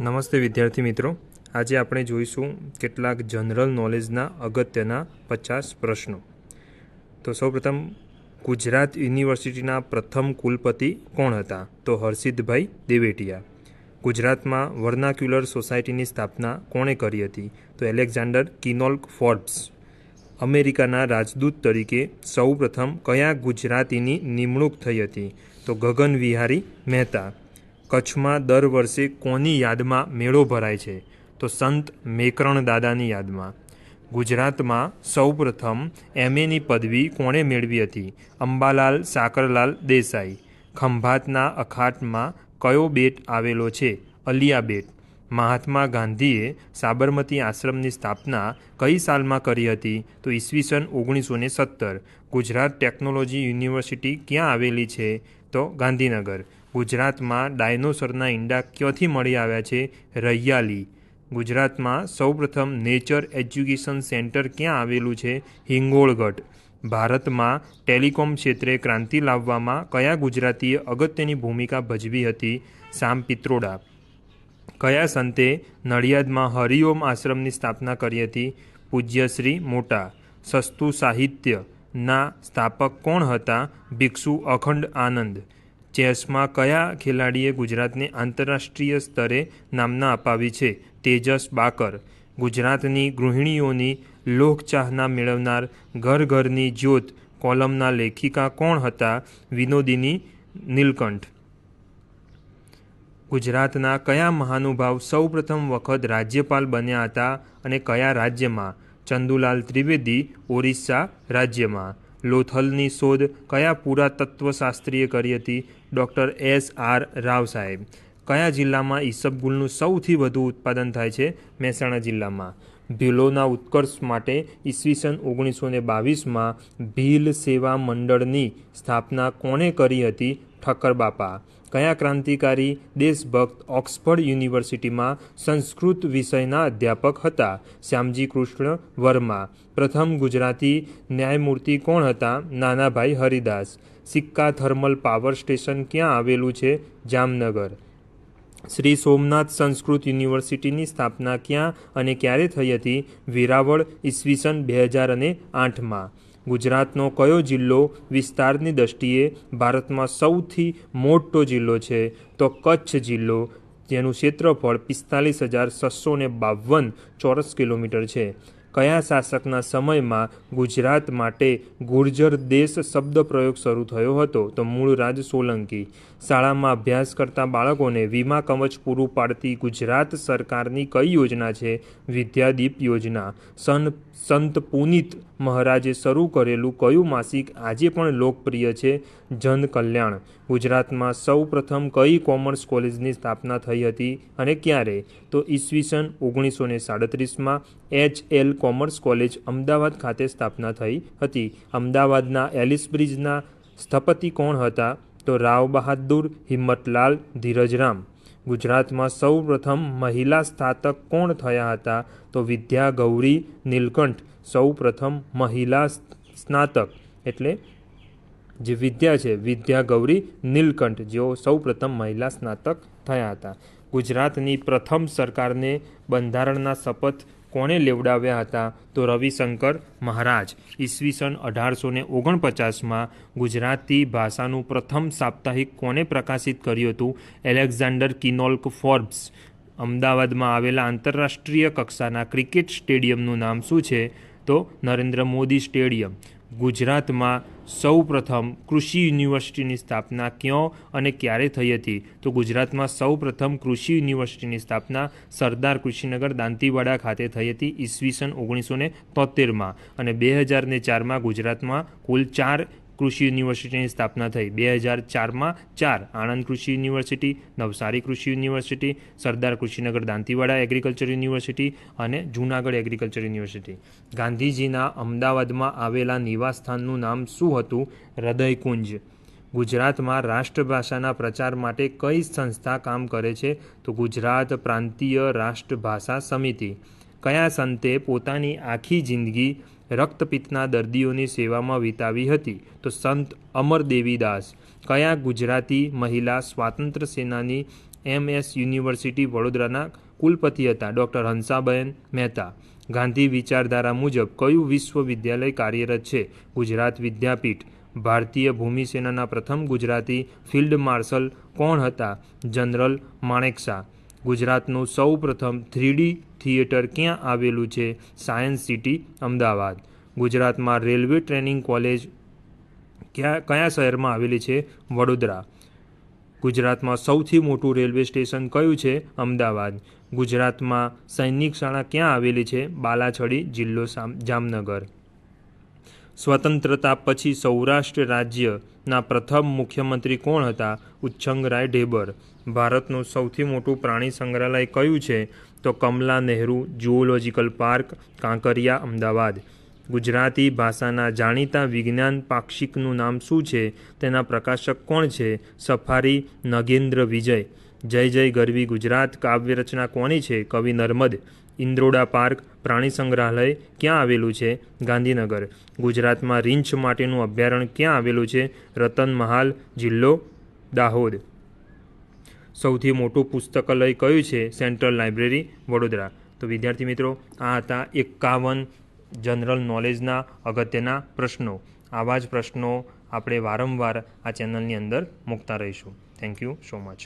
નમસ્તે વિદ્યાર્થી મિત્રો. આજે આપણે જોઈશું કેટલાક જનરલ નોલેજના અગત્યના પચાસ પ્રશ્નો. તો સૌપ્રથમ, ગુજરાત યુનિવર્સિટીના પ્રથમ કુલપતિ કોણ હતા? તો હર્ષિદભાઈ દેવેટિયા. ગુજરાતમાં વર્નાક્યુલર સોસાયટીની સ્થાપના કોણે કરી હતી? તો એલેક્ઝાન્ડર કિનોલ્ક ફોર્બ્સ. અમેરિકાના રાજદૂત તરીકે સૌપ્રથમ કયા ગુજરાતીની નિમણૂક થઈ હતી? તો ગગન વિહારી મહેતા. કચ્છમાં દર વર્ષે કોની યાદમાં મેળો ભરાય છે? તો સંત મેકરણ દાદાની યાદમાં. ગુજરાતમાં સૌપ્રથમ એમએની પદવી કોણે મેળવી હતી? અંબાલાલ સાકરલાલ દેસાઈ. ખંભાતના અખાટમાં કયો બેટ આવેલો છે? અલિયા બેટ. મહાત્મા ગાંધીએ સાબરમતી આશ્રમની સ્થાપના કઈ સાલમાં કરી હતી? તો ઈસવીસન ઓગણીસો ને સત્તર. ગુજરાત ટેકનોલોજી યુનિવર્સિટી ક્યાં આવેલી છે? તો ગાંધીનગર. ગુજરાતમાં ડાયનોસરના ઈંડા ક્યાંથી મળી આવ્યા છે? રૈયાલી. ગુજરાતમાં સૌપ્રથમ નેચર એજ્યુકેશન સેન્ટર ક્યાં આવેલું છે? હિંગોળગઢ. ભારતમાં ટેલિકોમ ક્ષેત્રે ક્રાંતિ લાવવામાં કયા ગુજરાતીએ અગત્યની ભૂમિકા ભજવી હતી? સામ પિત્રોડા. કયા સંતે નડિયાદમાં હરિઓમ આશ્રમની સ્થાપના કરી હતી? પૂજ્યશ્રી મોટા. સસ્તું સાહિત્યના સ્થાપક કોણ હતા? ભિક્ષુ અખંડ આનંદ. ચેસમાં કયા ખેલાડીએ ગુજરાતને આંતરરાષ્ટ્રીય સ્તરે નામના અપાવી છે? તેજસ બાકર. ગુજરાતની ગૃહિણીઓની લોકચાહના મેળવનાર ઘર ઘરની જ્યોત કોલમના લેખિકા કોણ હતા? વિનોદિની નીલકંઠ. ગુજરાતના કયા મહાનુભાવ સૌપ્રથમ વખત રાજ્યપાલ બન્યા હતા અને કયા રાજ્યમાં? ચંદુલાલ ત્રિવેદી, ઓરિસ્સા રાજ્યમાં. લોથલની શોધ કયા પુરાતત્વશાસ્ત્રીએ કરી હતી? ડૉક્ટર એસ આર રાવ સાહેબ. કયા જિલ્લામાં ઈસબગુલનું સૌથી વધુ ઉત્પાદન થાય છે? મહેસાણા જિલ્લામાં. ભીલોના ઉત્કર્ષ માટે ઈસવીસન ઓગણીસો ને બાવીસમાં ભીલ સેવા મંડળની સ્થાપના કોણે કરી હતી? ઠક્કર બાપા. કયા ક્રાંતિકારી દેશભક્ત ઓક્સફર્ડ યુનિવર્સિટીમાં સંસ્કૃત વિષયના અધ્યાપક હતા? શ્યામજી કૃષ્ણ વર્મા. પ્રથમ ગુજરાતી ન્યાયમૂર્તિ કોણ હતા? નાનાભાઈ હરિદાસ. સિક્કા થર્મલ પાવર સ્ટેશન ક્યાં આવેલું છે? જામનગર. શ્રી સોમનાથ સંસ્કૃત યુનિવર્સિટીની સ્થાપના ક્યાં અને ક્યારે થઈ હતી? વેરાવળ ઈસવીસન બે હજાર અને આઠમાં. ગુજરાતનો કયો જિલ્લો વિસ્તારની દ્રષ્ટિએ ભારતમાં સૌથી મોટો જિલ્લો છે? તો કચ્છ જિલ્લો, જેનું ક્ષેત્રફળ પિસ્તાલીસ હજાર છસો બાવન ચોરસ કિલોમીટર છે. કયા શાસકના સમયમાં ગુજરાત માટે ગુર્જર દેશ શબ્દ પ્રયોગ શરૂ થયો હતો? તો મૂળરાજ સોલંકી. શાળામાં અભ્યાસ કરતા બાળકોને વીમા કવચ પૂરું પાડતી ગુજરાત સરકારની કઈ યોજના છે? વિદ્યાદીપ યોજના. સન, સંત પુનિત મહારાજે શરૂ કરેલું કયું માસિક આજે પણ લોકપ્રિય છે? જન કલ્યાણ. ગુજરાતમાં સૌ પ્રથમ કઈ કોમર્સ કોલેજની સ્થાપના થઈ હતી અને ક્યારે? તો ઈસવીસન ઓગણીસો ને સાડત્રીસમાં H L commerce college Ahmedabad ખાતે સ્થાપના થઈ હતી. અમદાવાદના એલિસ બ્રિજના સ્થપતિ કોણ હતા? તો રાવ બહાદુર, હિંમતલાલ ધીરજરામ ગુજરાતમાં સૌ પ્રથમ મહિલા સ્નાતક કોણ થયા હતા? તો વિદ્યા ગૌરી નીલકંઠ, સૌ પ્રથમ મહિલા સ્નાતક. એટલે જે વિદ્યા છે, વિદ્યા ગૌરી નીલકંઠ, જેઓ સૌ પ્રથમ મહિલા સ્નાતક થયા હતા. ગુજરાતની પ્રથમ સરકારને બંધારણના શપથ કોણે લેવડાવ્યા હતા? તો રવિશંકર મહારાજ ઈસવીસન અઢારસો ને ઓગણપચાસમાં ગુજરાતી ભાષાનું પ્રથમ સાપ્તાહિક કોણે પ્રકાશિત કર્યું હતું? Alexander Kinloch Forbes. અમદાવાદમાં આવેલા આંતરરાષ્ટ્રીય કક્ષાના ક્રિકેટ સ્ટેડિયમનું નામ શું છે? તો નરેન્દ્ર મોદી સ્ટેડિયમ. ગુજરાતમાં સૌ પ્રથમ કૃષિ યુનિવર્સિટીની સ્થાપના ક્યાં અને ક્યારે થઈ હતી? તો ગુજરાતમાં સૌ પ્રથમ કૃષિ યુનિવર્સિટીની સ્થાપના સરદાર કૃષિનગર દાંતીવાડા ખાતે થઈ હતી ઈસવીસન ઓગણીસો ને તોતેરમાં અને બે હજાર ને ચારમાં ગુજરાતમાં કુલ ચાર કૃષિ યુનિવર્સિટીની સ્થાપના થઈ. બે હજાર ચારમાં ચાર આણંદ કૃષિ યુનિવર્સિટી, નવસારી કૃષિ university, Sardar Krushinagar Dantiwada agriculture university અને જૂનાગઢ એગ્રીકલ્ચર યુનિવર્સિટી. ગાંધીજીના અમદાવાદમાં આવેલા નિવાસસ્થાનનું નામ શું હતું? હૃદયકુંજ. ગુજરાતમાં રાષ્ટ્રભાષાના પ્રચાર માટે કઈ સંસ્થા કામ કરે છે? તો ગુજરાત પ્રાંતીય રાષ્ટ્રભાષા સમિતિ. કયા સંતે પોતાની આખી જિંદગી રક્તપિત્તના દર્દીઓની સેવામાં વિતાવી હતી? તો સંત અમર દેવીદાસ, કયા ગુજરાતી મહિલા સ્વાતંત્ર્ય સેનાની એમ એસ યુનિવર્સિટી વડોદરાના કુલપતિ હતા? ડૉક્ટર હંસાબેન મહેતા. ગાંધી વિચારધારા મુજબ કયું વિશ્વવિદ્યાલય કાર્યરત છે? ગુજરાત વિદ્યાપીઠ. ભારતીય ભૂમિસેનાના પ્રથમ ગુજરાતી ફિલ્ડ માર્શલ કોણ હતા? જનરલ માણેકશા. ગુજરાતનું સૌ પ્રથમ થ્રીડી થિયેટર ક્યાં આવેલું છે? Science city, Ahmedabad. ગુજરાતમાં રેલવે ટ્રેનિંગ કોલેજ ક્યાં, કયા શહેરમાં આવેલી છે? વડોદરા. ગુજરાતમાં સૌથી મોટું રેલવે સ્ટેશન કયું છે? અમદાવાદ. ગુજરાતમાં સૈનિક શાળા ક્યાં આવેલી છે? બાલાછડી જિલ્લો જામનગર. સ્વતંત્રતા પછી સૌરાષ્ટ્ર રાજ્યના પ્રથમ મુખ્યમંત્રી કોણ હતા? ઉચ્છંગરાય ઢેબર. ભારતનું સૌથી મોટું પ્રાણી સંગ્રહાલય કયું છે? તો કમલા નહેરુ, જુઓલોજિકલ પાર્ક, કાંકરિયા, અમદાવાદ. ગુજરાતી ભાષાના જાણીતા વિજ્ઞાન પાક્ષિકનું નામ શું છે? તેના પ્રકાશક કોણ છે? સફારી નગેન્દ્ર વિજય. જય જય ગરવી ગુજરાત કાવ્ય રચના કોની છે? કવિ નર્મદ. ઇન્દ્રોડા પાર્ક પ્રાણી સંગ્રહાલય ક્યાં આવેલું છે? ગાંધીનગર. ગુજરાતમાં રીંછ માટેનું અભયારણ્ય ક્યાં આવેલું છે? રતન મહાલ જિલ્લો દાહોદ. સૌથી મોટું પુસ્તકાલય કયું છે? Central library, Vadodara. તો વિદ્યાર્થી મિત્રો, આ હતા એકાવન જનરલ નોલેજના અગત્યના પ્રશ્નો. આવા જ પ્રશ્નો આપણે વારંવાર આ ચેનલની અંદર મૂકતા રહીશું. Thank you so much.